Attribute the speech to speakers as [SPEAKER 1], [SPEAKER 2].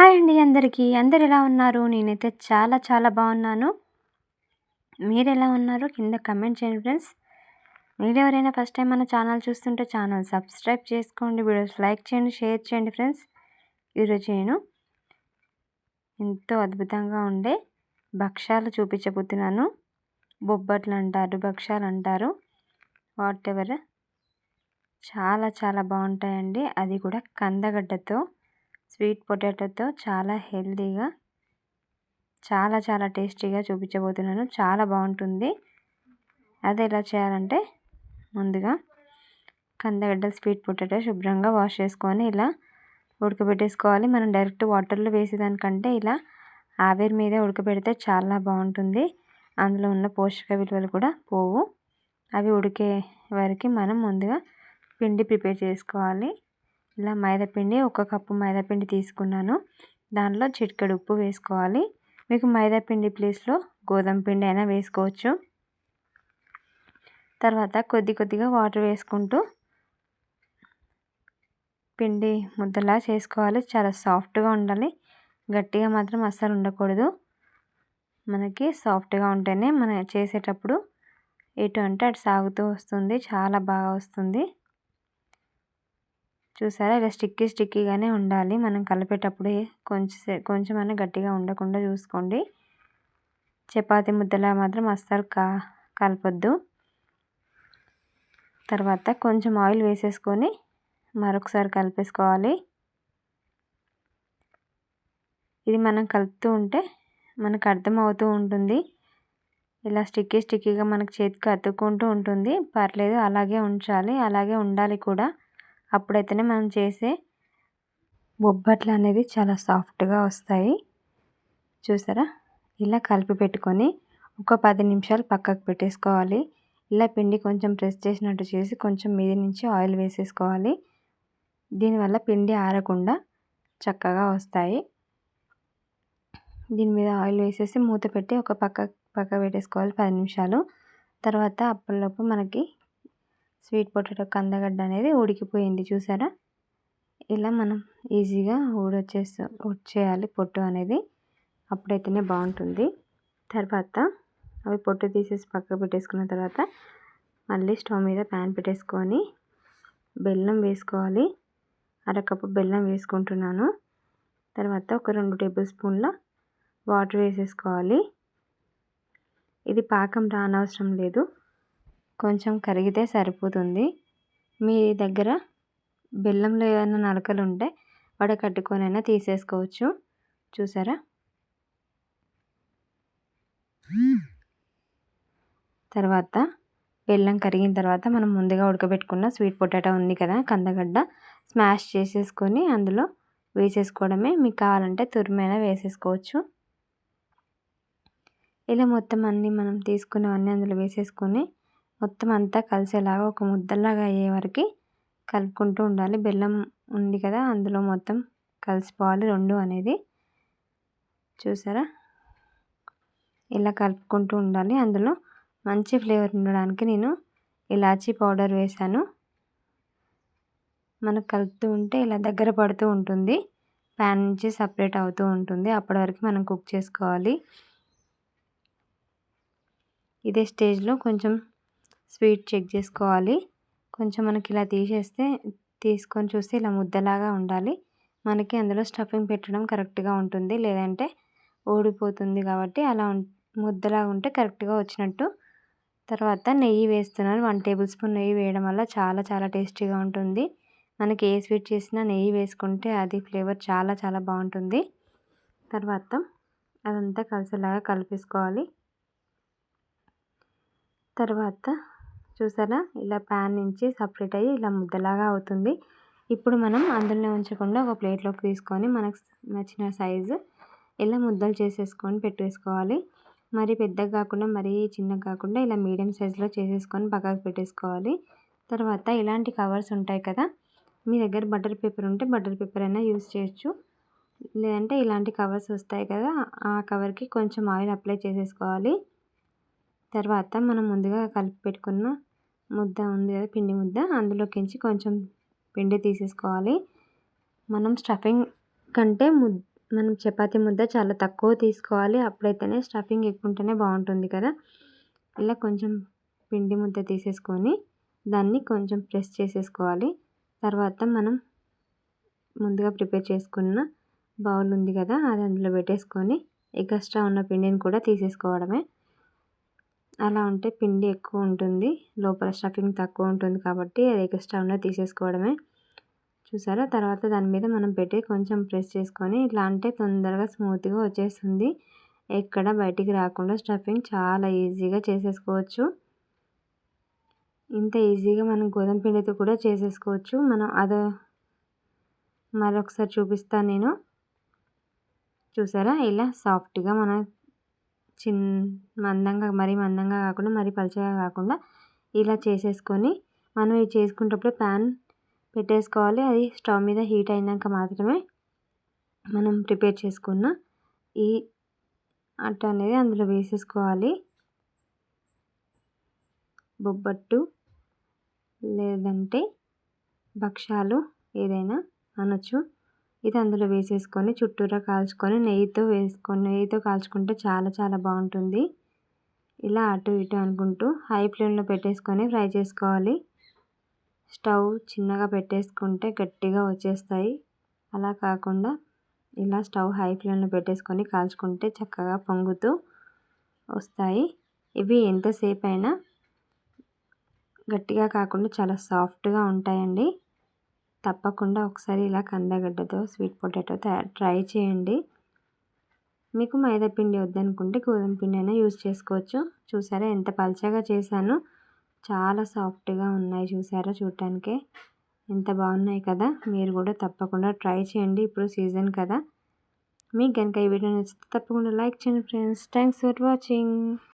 [SPEAKER 1] Hi అండి అందరికీ. అందరు ఎలా ఉన్నారు? నేనైతే చాలా చాలా బాగున్నాను. మీరు ఎలా ఉన్నారు? కింద కమెంట్ చేయండి ఫ్రెండ్స్. మీరు ఎవరైనా ఫస్ట్ టైం మన ఛానల్ చూస్తుంటే ఛానల్ సబ్స్క్రైబ్ చేసుకోండి. వీడియోస్ లైక్ చేయండి షేర్ చేయండి ఫ్రెండ్స్. ఈరోజు నేను ఎంతో అద్భుతంగా ఉండే భక్ష్యాలు చూపించబోతున్నాను. బొబ్బట్లు అంటారు భక్ష్యాలు అంటారు. Whatever. చాలా చాలా బాగుంటాయండి. అది కూడా కందగడ్డతో. స్వీట్ పొటాటోతో చాలా హెల్తీగా చాలా చాలా టేస్టీగా చూపించబోతున్నాను. చాలా బాగుంటుంది. అది ఎలా చేయాలంటే ముందుగా కందగడ్డ స్వీట్ పొటాటో శుభ్రంగా వాష్ చేసుకొని ఇలా ఉడకబెట్టేసుకోవాలి. మనం డైరెక్ట్ వాటర్లో వేసేదానికంటే ఇలా ఆవిరి మీద ఉడకబెడితే చాలా బాగుంటుంది. అందులో ఉన్న పోషక విలువలు కూడా పోవు. అవి ఉడికే వరకు మనం ముందుగా పిండి ప్రిపేర్ చేసుకోవాలి. ఇలా మైదాపిండి ఒక కప్పు మైదాపిండి తీసుకున్నాను. దానిలో చిటికెడు ఉప్పు వేసుకోవాలి. మీకు మైదాపిండి ప్లేస్లో గోధుమ పిండి అయినా వేసుకోవచ్చు. తర్వాత కొద్ది కొద్దిగా వాటర్ వేసుకుంటూ పిండి ముద్దలా చేసుకోవాలి. చాలా సాఫ్ట్గా ఉండాలి. గట్టిగా మాత్రం అస్సలు ఉండకూడదు. మనకి సాఫ్ట్గా ఉంటేనే మనం చేసేటప్పుడు ఎటు అంటే అటు సాగుతూ వస్తుంది. చాలా బాగా వస్తుంది. చూసారా? ఇలా స్టిక్కీ స్టిక్కీగానే ఉండాలి. మనం కలిపేటప్పుడు కొంచెం కొంచెమైనా గట్టిగా ఉండకుండా చూసుకోండి. చపాతీ ముద్దలా మాత్రం అస్సలు కా కలపొద్దు. తర్వాత కొంచెం ఆయిల్ వేసేసుకొని మరొకసారి కలిపేసుకోవాలి. ఇది మనం కలుపుతూ ఉంటే మనకు అర్థమవుతూ ఉంటుంది. ఇలా స్టిక్కీ స్టిక్కీగా మనకు చేతికి అతుక్కుంటూ ఉంటుంది. పర్లేదు అలాగే ఉంచాలి. అలాగే ఉండాలి కూడా. అప్పుడైతేనే మనం చేసే బొబ్బట్లు అనేది చాలా సాఫ్ట్గా వస్తాయి. చూసారా? ఇలా కలిపి పెట్టుకొని ఒక పది నిమిషాలు పక్కకు పెట్టేసుకోవాలి. ఇలా పిండి కొంచెం ప్రెస్ చేసినట్టు చేసి కొంచెం మీద నుంచి ఆయిల్ వేసేసుకోవాలి. దీనివల్ల పిండి ఆరకుండా చక్కగా వస్తాయి. దీని మీద ఆయిల్ వేసేసి మూత పెట్టి ఒక పక్క పక్క పెట్టేసుకోవాలి పది నిమిషాలు. తర్వాత అప్పటిలోపు మనకి స్వీట్ పొటాటో కందగడ్డ అనేది ఉడికిపోయింది చూసారా? ఇలా మనం ఈజీగా ఊడొచ్చేసి వచ్చేయాలి పొట్టు అనేది. అప్పుడైతేనే బాగుంటుంది. తర్వాత అవి పొట్టు తీసేసి పక్కకు పెట్టేసుకున్న తర్వాత మళ్ళీ స్టవ్ మీద ప్యాన్ పెట్టేసుకొని బెల్లం వేసుకోవాలి. అరకప్పు బెల్లం వేసుకుంటున్నాను. తర్వాత ఒక రెండు టేబుల్ స్పూన్ల వాటర్ వేసేసుకోవాలి. ఇది పాకం రానవసరం లేదు. కొంచెం కరిగితే సరిపోతుంది. మీ దగ్గర బెల్లంలో ఏమైనా నలకలు ఉంటే వడకట్టుకొనైనా తీసేసుకోవచ్చు. చూసారా? తర్వాత బెల్లం కరిగిన తర్వాత మనం ముందుగా ఉడకబెట్టుకున్న స్వీట్ పొటాటో ఉంది కదా కందగడ్డ స్మాష్ చేసేసుకొని అందులో వేసేసుకోవడమే. మీకు కావాలంటే తురిమైనా వేసేసుకోవచ్చు. ఇలా మొత్తం అన్నీ మనం తీసుకున్నవన్నీ అందులో వేసేసుకొని మొత్తం అంతా కలిసేలాగా ఒక ముద్దలాగా అయ్యే వరకు కలుపుకుంటూ ఉండాలి. బెల్లం ఉంది కదా అందులో మొత్తం కలిసిపోవాలి. రెండు అనేది. చూసారా? ఇలా కలుపుకుంటూ ఉండాలి. అందులో మంచి ఫ్లేవర్ ఉండడానికి నేను ఇలాచీ పౌడర్ వేసాను మనకు కలుపుతూ ఉంటే ఇలా దగ్గర పడుతూ ఉంటుంది. ప్యాన్ నుంచి సపరేట్ అవుతూ ఉంటుంది. అప్పటి వరకు మనం కుక్ చేసుకోవాలి. ఇదే స్టేజ్లో కొంచెం స్వీట్ చెక్ చేసుకోవాలి. కొంచెం మనకి ఇలా తీసేస్తే తీసుకొని చూస్తే ఇలా ముద్దలాగా ఉండాలి. మనకి అందులో స్టఫింగ్ పెట్టడం కరెక్ట్గా ఉంటుంది. లేదంటే ఊడిపోతుంది కాబట్టి అలా ముద్దలాగా ఉంటే కరెక్ట్గా వచ్చినట్టు. తర్వాత నెయ్యి వేస్తున్నాను. వన్ టేబుల్ స్పూన్ నెయ్యి వేయడం వల్ల చాలా చాలా టేస్టీగా ఉంటుంది. మనకి ఏ స్వీట్ చేసినా నెయ్యి వేసుకుంటే అది ఫ్లేవర్ చాలా చాలా బాగుంటుంది. తర్వాత అదంతా కలిసేలాగా కలిపేసుకోవాలి. తర్వాత చూసారా? ఇలా ప్యాన్ నుంచి సపరేట్ అయ్యి ఇలా ముద్దలాగా అవుతుంది. ఇప్పుడు మనం అందులోనే ఉంచకుండా ఒక ప్లేట్లోకి తీసుకొని మనకు నచ్చిన సైజు ఇలా ముద్దలు చేసేసుకొని పెట్టేసుకోవాలి. మరి పెద్దగా కాకుండా మరీ చిన్నగా కాకుండా ఇలా మీడియం సైజులో చేసేసుకొని పక్కకు పెట్టేసుకోవాలి. తర్వాత ఇలాంటి కవర్స్ ఉంటాయి కదా మీ దగ్గర బటర్ పేపర్ ఉంటే బటర్ పేపర్ అయినా యూస్ చేయొచ్చు. లేదంటే ఇలాంటి కవర్స్ వస్తాయి కదా ఆ కవర్కి కొంచెం ఆయిల్ అప్లై చేసేసుకోవాలి. తర్వాత మనం ముందుగా కలిపి పెట్టుకున్న ముద్ద ఉంది కదా పిండి ముద్ద. అందులోకించి కొంచెం పిండి తీసేసుకోవాలి. మనం స్టఫింగ్ కంటే ముద్ మనం చపాతి ముద్ద చాలా తక్కువ తీసుకోవాలి. అప్పుడైతేనే స్టఫింగ్ ఎక్కువ ఉంటేనే బాగుంటుంది కదా. ఇలా కొంచెం పిండి ముద్ద తీసేసుకొని దాన్ని కొంచెం ప్రెస్ చేసేసుకోవాలి. తర్వాత మనం ముందుగా ప్రిపేర్ చేసుకున్న బౌల్ ఉంది కదా అది అందులో పెట్టేసుకొని ఎక్స్ట్రా ఉన్న పిండిని కూడా తీసేసుకోవడమే. అలా ఉంటే పిండి ఎక్కువ ఉంటుంది లోపల స్టఫింగ్ తక్కువ ఉంటుంది కాబట్టి అది ఎక్స్ట్రా ఉన్నది తీసేసుకోవడమే. చూసారా? తర్వాత దాని మీద మనం పెట్టి కొంచెం ప్రెస్ చేసుకొని ఇట్లా అంటే తొందరగా స్మూత్గా వచ్చేస్తుంది. ఎక్కడ బయటికి రాకుండా స్టఫింగ్ చాలా ఈజీగా చేసేసుకోవచ్చు. ఇంత ఈజీగా మనం గోధుమ పిండితో కూడా చేసేసుకోవచ్చు. మనం అదో మరొకసారి చూపిస్తాను నేను. చూసారా? ఇలా సాఫ్ట్గా మన చిన్ మందంగా మరీ మందంగా కాకుండా మరీ పలుచగా కాకుండా ఇలా చేసేసుకొని మనం ఇది చేసుకునేటప్పుడు ప్యాన్ పెట్టేసుకోవాలి. అది స్టవ్ మీద హీట్ అయినాక మాత్రమే మనం ప్రిపేర్ చేసుకున్న ఈ అట్ట అనేది అందులో వేసేసుకోవాలి. బొబ్బట్టు లేదంటే భక్షాలు ఏదైనా అనొచ్చు. ఇది అందులో వేసేసుకొని చుట్టూరా కాల్చుకొని నెయ్యితో వేసుకొని నెయ్యితో కాల్చుకుంటే చాలా చాలా బాగుంటుంది. ఇలా అటు ఇటు అనుకుంటూ హై ఫ్లేమ్లో పెట్టేసుకొని ఫ్రై చేసుకోవాలి. స్టవ్ చిన్నగా పెట్టేసుకుంటే గట్టిగా వచ్చేస్తాయి. అలా కాకుండా ఇలా స్టవ్ హై ఫ్లేమ్లో పెట్టేసుకొని కాల్చుకుంటే చక్కగా పొంగుతూ వస్తాయి. ఇవి ఎంతసేపు అయినా గట్టిగా కాకుండా చాలా సాఫ్ట్గా ఉంటాయండి. తప్పకుండా ఒకసారి ఇలా కందగడ్డతో స్వీట్ పొటాటో ట్రై చేయండి. మీకు మైదా పిండి వద్దనుకుంటే గోధుమ పిండి అయినా యూజ్ చేసుకోవచ్చు. చూసారా ఎంత పల్చగా చేశాను. చాలా సాఫ్ట్గా ఉన్నాయి చూసారా చూడటానికే. ఎంత బాగున్నాయి కదా. మీరు కూడా తప్పకుండా ట్రై చేయండి ఇప్పుడు సీజన్ కదా. మీకు కనుక ఈ వీడియో నచ్చితే తప్పకుండా లైక్ చేయండి ఫ్రెండ్స్. Thanks for watching.